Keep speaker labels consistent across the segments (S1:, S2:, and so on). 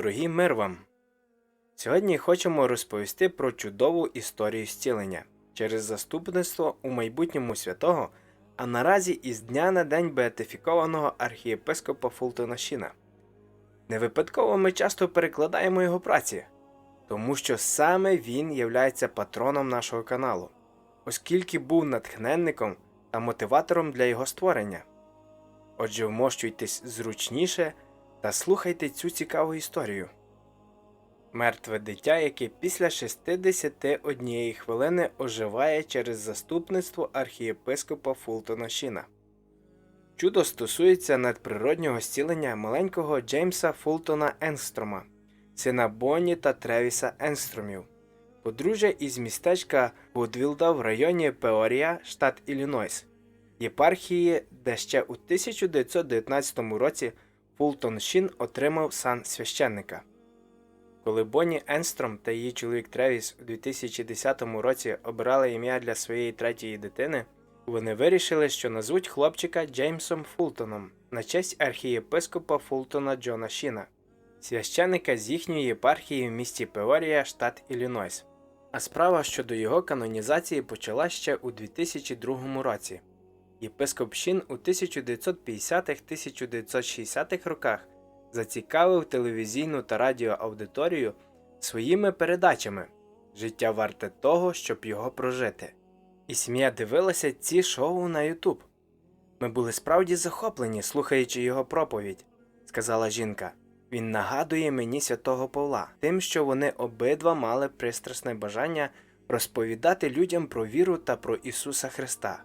S1: Дорогі мир вам! Сьогодні хочемо розповісти про чудову історію зцілення через заступництво у майбутньому святого, а наразі із дня на день беатифікованого архієпископа Фултона Шіна. Не випадково ми часто перекладаємо його праці, тому що саме він являється патроном нашого каналу, оскільки був натхненником та мотиватором для його створення. Отже, вмощуйтесь зручніше та слухайте цю цікаву історію. Мертве дитя, яке після 61 хвилини оживає через заступництво архієпископа Фултона Шіна. Чудо стосується надприроднього зцілення маленького Джеймса Фултона Енстрома, сина Бонні та Тревіса Енстромів, подружжя із містечка Вудвілда в районі Пеорія, штат Іллінойс, єпархії, де ще у 1919 році Фултон Шін отримав сан священника. Коли Бонні Енстром та її чоловік Тревіс у 2010 році обирали ім'я для своєї третьої дитини, вони вирішили, що назвуть хлопчика Джеймсом Фултоном на честь архієпископа Фултона Джона Шіна, священника з їхньої єпархії в місті Пеорія, штат Іллінойс. А справа щодо його канонізації почала ще у 2002 році. Єпископ Шін у 1950-1960-х роках зацікавив телевізійну та радіоаудиторію своїми передачами Життя варте того, щоб його прожити. І сім'я дивилася ці шоу на Ютуб. Ми були справді захоплені, слухаючи його проповідь, сказала жінка. Він нагадує мені святого Павла, тим, що вони обидва мали пристрасне бажання розповідати людям про віру та про Ісуса Христа.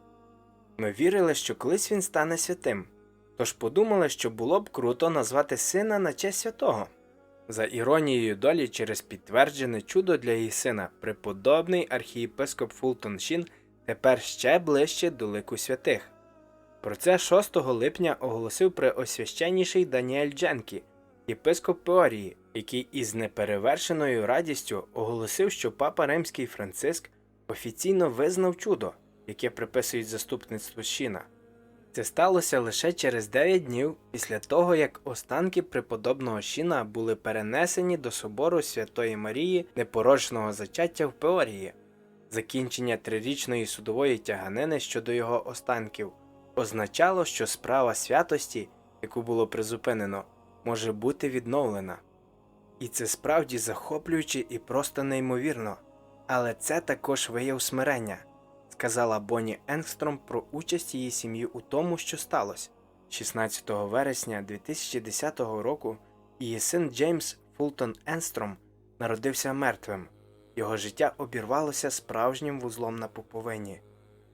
S1: Ми вірили, що колись він стане святим, тож подумали, що було б круто назвати сина на честь святого. За іронією долі, через підтверджене чудо для її сина, преподобний архієпископ Фултон Шін тепер ще ближче до лику святих. Про це 6 липня оголосив преосвященніший Даніель Дженкі, єпископ Пеорії, який із неперевершеною радістю оголосив, що папа Римський Франциск офіційно визнав чудо, яке приписують заступництву Шіна. Це сталося лише через 9 днів після того, як останки преподобного Шіна були перенесені до собору Святої Марії непорочного зачаття в Пеорії. Закінчення трирічної судової тяганини щодо його останків означало, що справа святості, яку було призупинено, може бути відновлена. І це справді захоплююче і просто неймовірно, але це також вияв смирення сказала Бонні Енгстром про участь її сім'ї у тому, що сталося. 16 вересня 2010 року її син Джеймс Фултон Енстром народився мертвим. Його життя обірвалося справжнім вузлом на пуповині.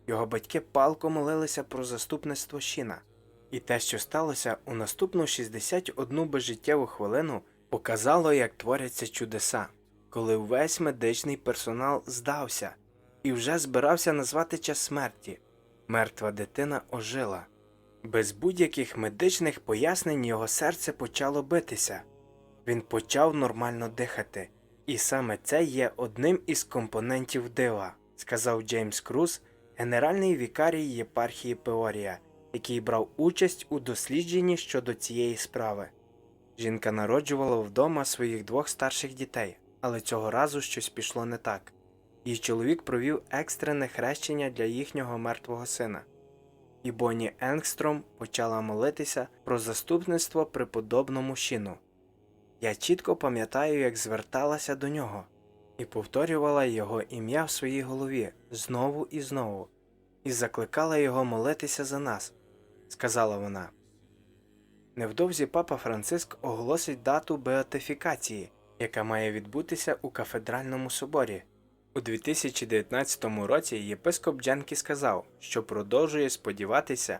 S1: Його батьки палко молилися про заступництво Шіна, і те, що сталося у наступну 61 безжиттєву хвилину, показало, як творяться чудеса, коли увесь медичний персонал здався і вже збирався назвати час смерті. Мертва дитина ожила. Без будь-яких медичних пояснень його серце почало битися. Він почав нормально дихати, і саме це є одним із компонентів дива, сказав Джеймс Круз, генеральний вікарій єпархії Пеорія, який брав участь у дослідженні щодо цієї справи. Жінка народжувала вдома своїх двох старших дітей, але цього разу щось пішло не так. Її чоловік провів екстрене хрещення для їхнього мертвого сина. І Бонні Енгстром почала молитися про заступництво преподобному щину. Я чітко пам'ятаю, як зверталася до нього, і повторювала його ім'я в своїй голові знову і знову, і закликала його молитися за нас, сказала вона. Невдовзі папа Франциск оголосить дату беатифікації, яка має відбутися у кафедральному соборі. У 2019 році єпископ Дженкі сказав, що продовжує сподіватися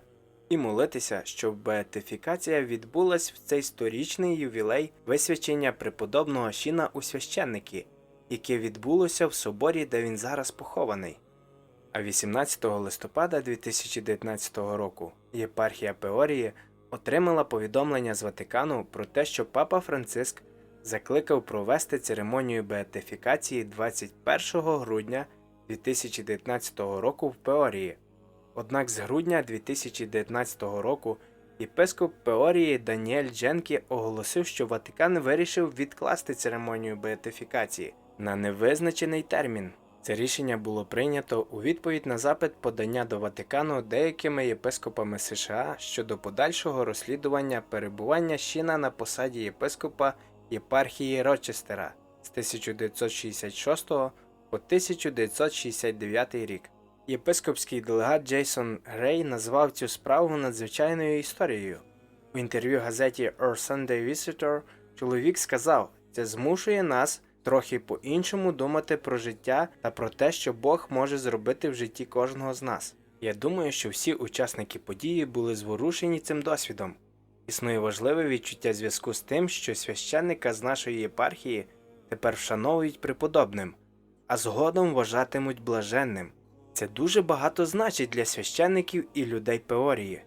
S1: і молитися, щоб беатифікація відбулась в цей сторічний ювілей висвячення преподобного Шіна у священники, яке відбулося в соборі, де він зараз похований. А 18 листопада 2019 року єпархія Пеорії отримала повідомлення з Ватикану про те, що папа Франциск закликав провести церемонію беатифікації 21 грудня 2019 року в Пеорії. Однак з грудня 2019 року Єпископ Пеорії Даніель Дженкі оголосив, що Ватикан вирішив відкласти церемонію беатифікації на невизначений термін. Це рішення було прийнято у відповідь на запит подання до Ватикану деякими єпископами США щодо подальшого розслідування перебування Щіна на посаді єпископа єпархії Рочестера з 1966 по 1969 рік. Єпископський делегат Джейсон Грей назвав цю справу надзвичайною історією. У інтерв'ю газеті Our Sunday Visitor чоловік сказав: це змушує нас трохи по-іншому думати про життя та про те, що Бог може зробити в житті кожного з нас. Я думаю, що всі учасники події були зворушені цим досвідом. Існує важливе відчуття зв'язку з тим, що священника з нашої єпархії тепер вшановують преподобним, а згодом вважатимуть блаженним. Це дуже багато значить для священників і людей Пеорії.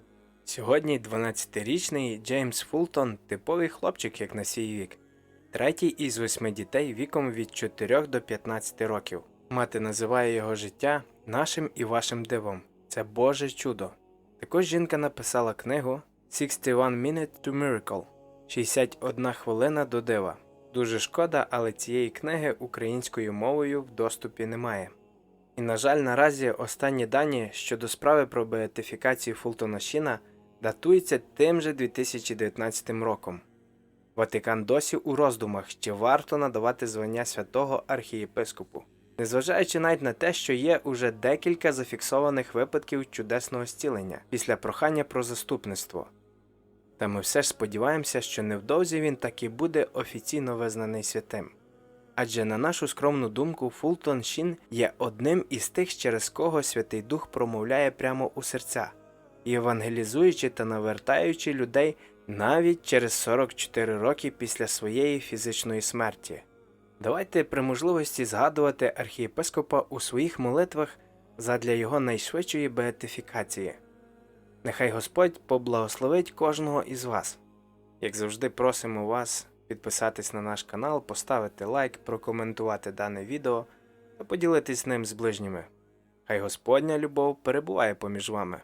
S1: Сьогодні 12-річний Джеймс Фултон типовий хлопчик, як на свій вік, третій із восьми дітей віком від 4 до 15 років. Мати називає його життя нашим і вашим дивом. Це Боже чудо. Також жінка написала книгу 61 Minute to Miracle 61 хвилина до дива. Дуже шкода, але цієї книги українською мовою в доступі немає. І, на жаль, наразі останні дані щодо справи про беатифікацію Фултона Шіна датуються тим же 2019 роком. Ватикан досі у роздумах, чи варто надавати звання святого архієпископу, незважаючи навіть на те, що є уже декілька зафіксованих випадків чудесного зцілення після прохання про заступництво. Та ми все ж сподіваємося, що невдовзі він таки буде офіційно визнаний святим. Адже на нашу скромну думку, Фултон Шін є одним із тих, через кого Святий Дух промовляє прямо у серця, євангелізуючи та навертаючи людей навіть через 44 роки після своєї фізичної смерті. Давайте при можливості згадувати архієпископа у своїх молитвах задля його найшвидшої беатифікації. Нехай Господь поблагословить кожного із вас. Як завжди, просимо вас підписатись на наш канал, поставити лайк, прокоментувати дане відео та поділитись ним з ближніми. Хай Господня любов перебуває поміж вами.